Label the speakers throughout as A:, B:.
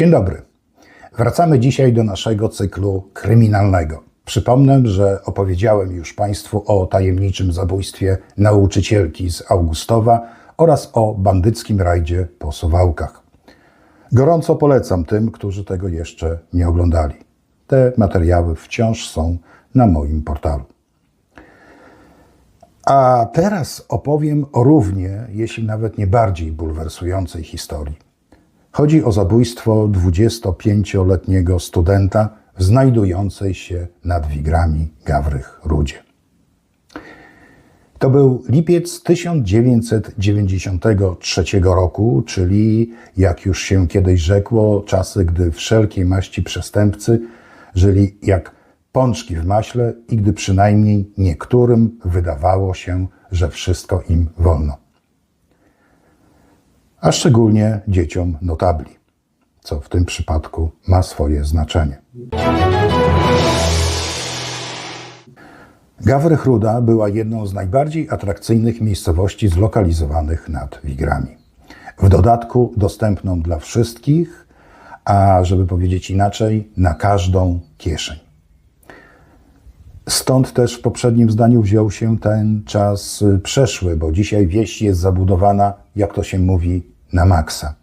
A: Dzień dobry. Wracamy dzisiaj do naszego cyklu kryminalnego. Przypomnę, że opowiedziałem już Państwu o tajemniczym zabójstwie nauczycielki z Augustowa oraz o bandyckim rajdzie po Suwałkach. Gorąco polecam tym, którzy tego jeszcze nie oglądali. Te materiały wciąż są na moim portalu. A teraz opowiem o równie, jeśli nawet nie bardziej bulwersującej historii. Chodzi o zabójstwo 25-letniego studenta znajdującej się nad Wigrami Gawrych Rudzie. To był lipiec 1993 roku, czyli, jak już się kiedyś rzekło, czasy, gdy wszelkiej maści przestępcy żyli jak pączki w maśle i gdy przynajmniej niektórym wydawało się, że wszystko im wolno. A szczególnie dzieciom notabli, co w tym przypadku ma swoje znaczenie. Gawrych Ruda była jedną z najbardziej atrakcyjnych miejscowości zlokalizowanych nad Wigrami. W dodatku dostępną dla wszystkich, a żeby powiedzieć inaczej, na każdą kieszeń. Stąd też w poprzednim zdaniu wziął się ten czas y, przeszły, bo dzisiaj wieś jest zabudowana, jak to się mówi, na maksa.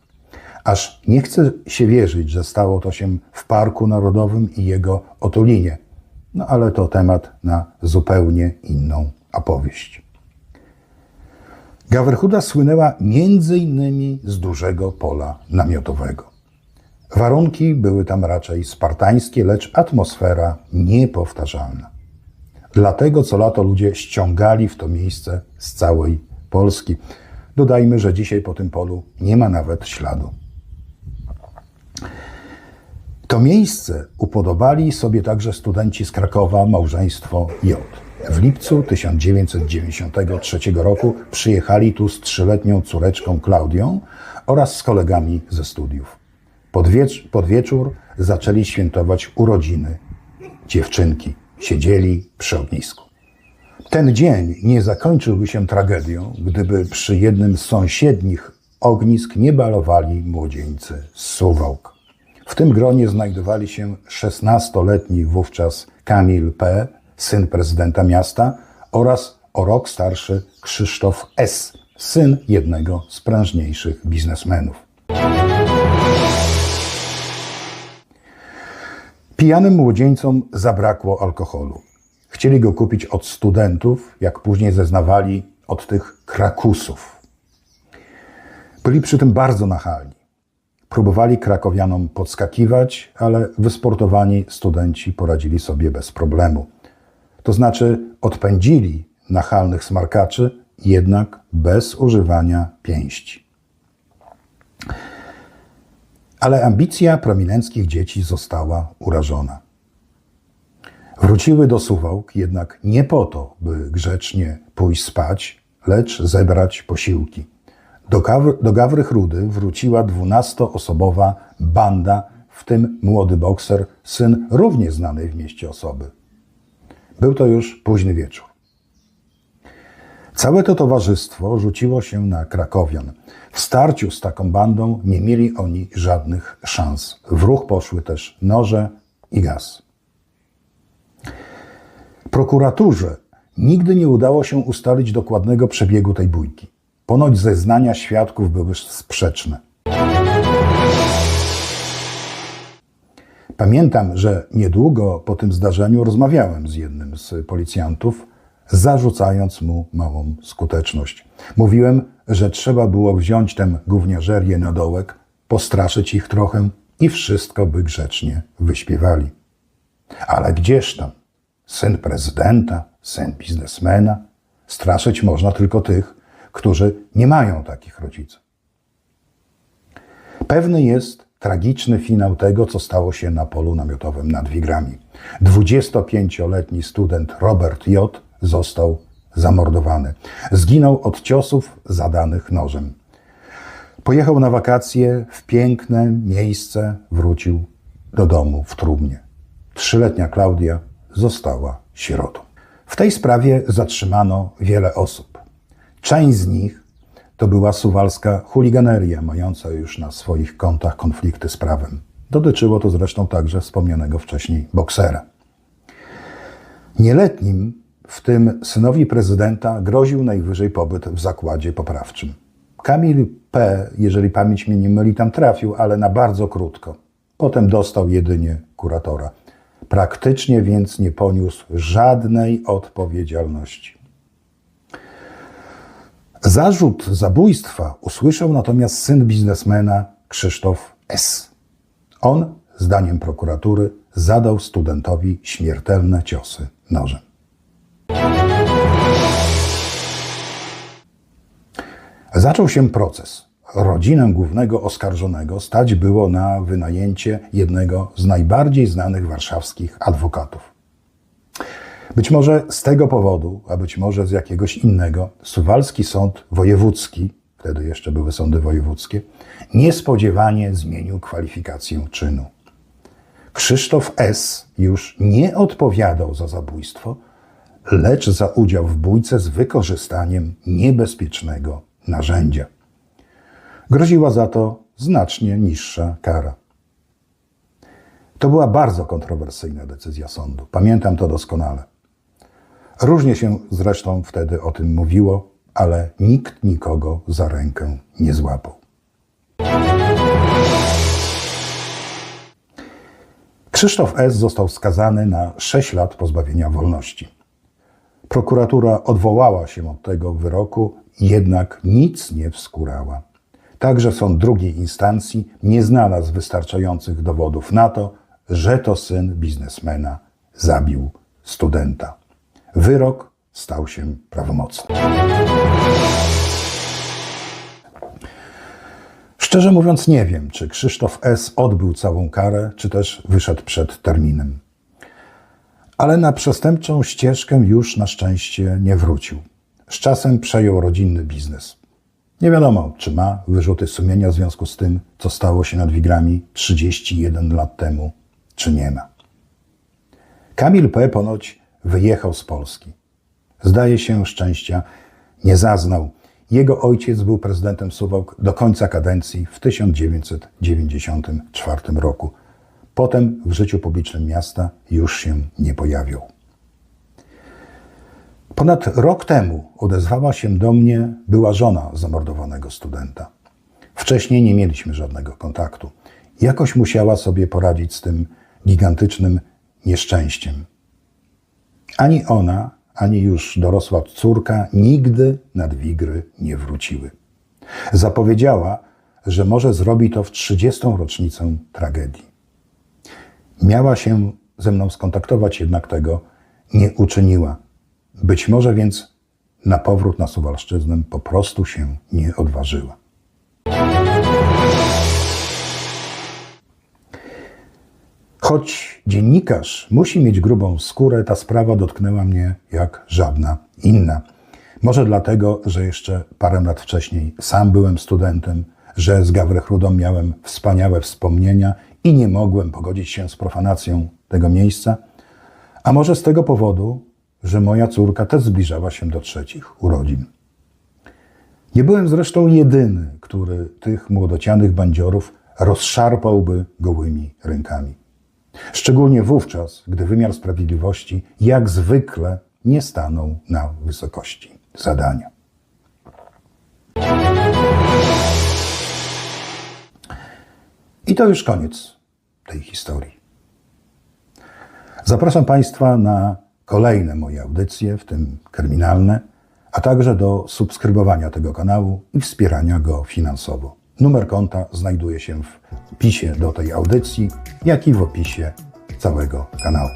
A: Aż nie chce się wierzyć, że stało to się w Parku Narodowym i jego otulinie. No ale to temat na zupełnie inną opowieść. Gawerchuda słynęła między innymi z dużego pola namiotowego. Warunki były tam raczej spartańskie, lecz atmosfera niepowtarzalna. Dlatego co lato ludzie ściągali w to miejsce z całej Polski. Dodajmy, że dzisiaj po tym polu nie ma nawet śladu. To miejsce upodobali sobie także studenci z Krakowa, małżeństwo J. W lipcu 1993 roku przyjechali tu z trzyletnią córeczką Klaudią oraz z kolegami ze studiów. Pod, wiecz- pod wieczór zaczęli świętować urodziny dziewczynki. Siedzieli przy ognisku. Ten dzień nie zakończyłby się tragedią, gdyby przy jednym z sąsiednich ognisk nie balowali młodzieńcy z Suwałk. W tym gronie znajdowali się 16-letni wówczas Kamil P., syn prezydenta miasta, oraz o rok starszy Krzysztof S., syn jednego z prężniejszych biznesmenów. Pijanym młodzieńcom zabrakło alkoholu. Chcieli go kupić od studentów, jak później zeznawali, od tych krakusów. Byli przy tym bardzo nachalni. Próbowali krakowianom podskakiwać, ale wysportowani studenci poradzili sobie bez problemu. To znaczy odpędzili nachalnych smarkaczy, jednak bez używania pięści. Ale ambicja prominenckich dzieci została urażona. Wróciły do Suwałk jednak nie po to, by grzecznie pójść spać, lecz zebrać posiłki. Do, do Gawrych Rudy wróciła dwunastoosobowa banda, w tym młody bokser, syn równie znanej w mieście osoby. Był to już późny wieczór. Całe to towarzystwo rzuciło się na Krakowian. W starciu z taką bandą nie mieli oni żadnych szans. W ruch poszły też noże i gaz. Prokuraturze nigdy nie udało się ustalić dokładnego przebiegu tej bójki. Ponoć zeznania świadków były sprzeczne. Pamiętam, że niedługo po tym zdarzeniu rozmawiałem z jednym z policjantów, zarzucając mu małą skuteczność. Mówiłem, że trzeba było wziąć tę gówniażerię na dołek, postraszyć ich trochę i wszystko by grzecznie wyśpiewali. Ale gdzież tam? Syn prezydenta, syn biznesmena. Straszyć można tylko tych, którzy nie mają takich rodziców. Pewny jest tragiczny finał tego, co stało się na polu namiotowym nad Wigrami. 25-letni student Robert J. został zamordowany. Zginął od ciosów zadanych nożem. Pojechał na wakacje w piękne miejsce, wrócił do domu w trumnie. Trzyletnia Klaudia została sierotą. W tej sprawie zatrzymano wiele osób. Część z nich to była suwalska chuliganeria, mająca już na swoich kontach konflikty z prawem. Dotyczyło to zresztą także wspomnianego wcześniej boksera. Nieletnim, w tym synowi prezydenta, groził najwyżej pobyt w zakładzie poprawczym. Kamil P., jeżeli pamięć mnie nie myli, tam trafił, ale na bardzo krótko. Potem dostał jedynie kuratora. Praktycznie więc nie poniósł żadnej odpowiedzialności. Zarzut zabójstwa usłyszał natomiast syn biznesmena Krzysztof S. On, zdaniem prokuratury, zadał studentowi śmiertelne ciosy nożem. Zaczął się proces. Rodzinę głównego oskarżonego stać było na wynajęcie jednego z najbardziej znanych warszawskich adwokatów. Być może z tego powodu, a być może z jakiegoś innego, Suwalski Sąd Wojewódzki, wtedy jeszcze były sądy wojewódzkie, niespodziewanie zmienił kwalifikację czynu. Krzysztof S. już nie odpowiadał za zabójstwo, lecz za udział w bójce z wykorzystaniem niebezpiecznego narzędzia. Groziła za to znacznie niższa kara. To była bardzo kontrowersyjna decyzja sądu. Pamiętam to doskonale. Różnie się zresztą wtedy o tym mówiło, ale nikt nikogo za rękę nie złapał. Krzysztof S. został skazany na 6 lat pozbawienia wolności. Prokuratura odwołała się od tego wyroku, jednak nic nie wskórała. Także sąd drugiej instancji nie znalazł wystarczających dowodów na to, że to syn biznesmena zabił studenta. Wyrok stał się prawomocny. Szczerze mówiąc, nie wiem, czy Krzysztof S. odbył całą karę, czy też wyszedł przed terminem. Ale na przestępczą ścieżkę już na szczęście nie wrócił. Z czasem przejął rodzinny biznes. Nie wiadomo, czy ma wyrzuty sumienia w związku z tym, co stało się nad Wigrami 31 lat temu, czy nie ma. Kamil P. ponoć wyjechał z Polski. Zdaje się, szczęścia nie zaznał. Jego ojciec był prezydentem Suwałk do końca kadencji w 1994 roku. Potem w życiu publicznym miasta już się nie pojawiał. Ponad rok temu odezwała się do mnie była żona zamordowanego studenta. Wcześniej nie mieliśmy żadnego kontaktu. Jakoś musiała sobie poradzić z tym gigantycznym nieszczęściem. Ani ona, ani już dorosła córka nigdy nad Wigry nie wróciły. Zapowiedziała, że może zrobi to w 30. rocznicę tragedii. Miała się ze mną skontaktować, jednak tego nie uczyniła. Być może więc na powrót na Suwalszczyznę po prostu się nie odważyła. Choć dziennikarz musi mieć grubą skórę, ta sprawa dotknęła mnie jak żadna inna. Może dlatego, że jeszcze parę lat wcześniej sam byłem studentem, że z Gawrechrudą miałem wspaniałe wspomnienia i nie mogłem pogodzić się z profanacją tego miejsca, a może z tego powodu, że moja córka też zbliżała się do trzecich urodzin. Nie byłem zresztą jedyny, który tych młodocianych bandziorów rozszarpałby gołymi rękami. Szczególnie wówczas, gdy wymiar sprawiedliwości jak zwykle nie stanął na wysokości zadania. I to już koniec tej historii. Zapraszam Państwa na kolejne moje audycje, w tym kryminalne, a także do subskrybowania tego kanału i wspierania go finansowo. Numer konta znajduje się w opisie do tej audycji, jak i w opisie całego kanału.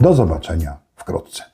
A: Do zobaczenia wkrótce.